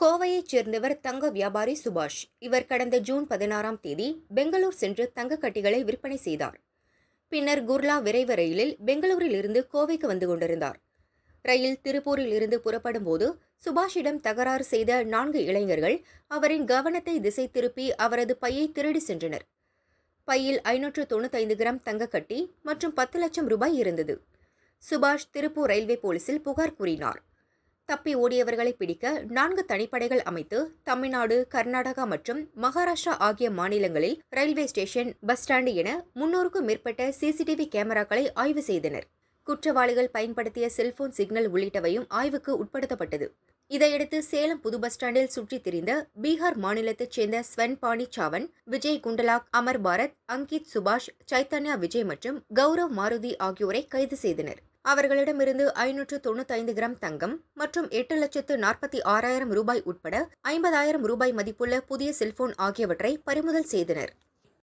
கோவையைச் சேர்ந்தவர் தங்க வியாபாரி சுபாஷ். இவர் கடந்த ஜூன் பதினாறாம் தேதி பெங்களூர் சென்று தங்க கட்டிகளை விற்பனை செய்தார். பின்னர் குர்லா விரைவு ரயிலில் பெங்களூரில் இருந்து கோவைக்கு வந்து கொண்டிருந்தார். ரயில் திருப்பூரில் இருந்து புறப்படும் போது சுபாஷிடம் தகராறு செய்த நான்கு இளைஞர்கள் அவரின் கவனத்தை திசை திருப்பி அவரது பையை திருடி சென்றனர். பையில் ஐநூற்று தொண்ணூத்தைந்து கிராம் தங்கக்கட்டி மற்றும் பத்து லட்சம் ரூபாய் இருந்தது. சுபாஷ் திருப்பூர் ரயில்வே போலீசில் புகார் கூறினார். தப்பி ஓடியவர்களை பிடிக்க நான்கு தனிப்படைகள் அமைத்து தமிழ்நாடு கர்நாடகா மற்றும் மகாராஷ்டிரா ஆகிய மாநிலங்களில் ரயில்வே ஸ்டேஷன் பஸ் ஸ்டாண்டு என முன்னூறுக்கும் மேற்பட்ட சிசிடிவி கேமராக்களை ஆய்வு செய்தனர். குற்றவாளிகள் பயன்படுத்திய செல்போன் சிக்னல் உள்ளிட்டவையும் ஆய்வுக்கு உட்படுத்தப்பட்டது. இதையடுத்து சேலம் புது பஸ் ஸ்டாண்டில் சுற்றித் திரிந்த பீகார் மாநிலத்தைச் சேர்ந்த ஸ்வன் பாணி சாவன் விஜய் குண்டலாக் அமர் பாரத் அங்கித் சுபாஷ் சைத்தன்யா விஜய் மற்றும் கௌரவ் மாருதி ஆகியோரை கைது செய்தனர். அவர்களிடமிருந்து ஐநூற்று தொண்ணூத்தைந்து கிராம் தங்கம் மற்றும் எட்டு லட்சத்து நாற்பத்தி ஆறாயிரம் ரூபாய் உட்பட ஐம்பதாயிரம் ரூபாய் மதிப்புள்ள புதிய செல்போன் ஆகியவற்றை பறிமுதல் செய்தனர்.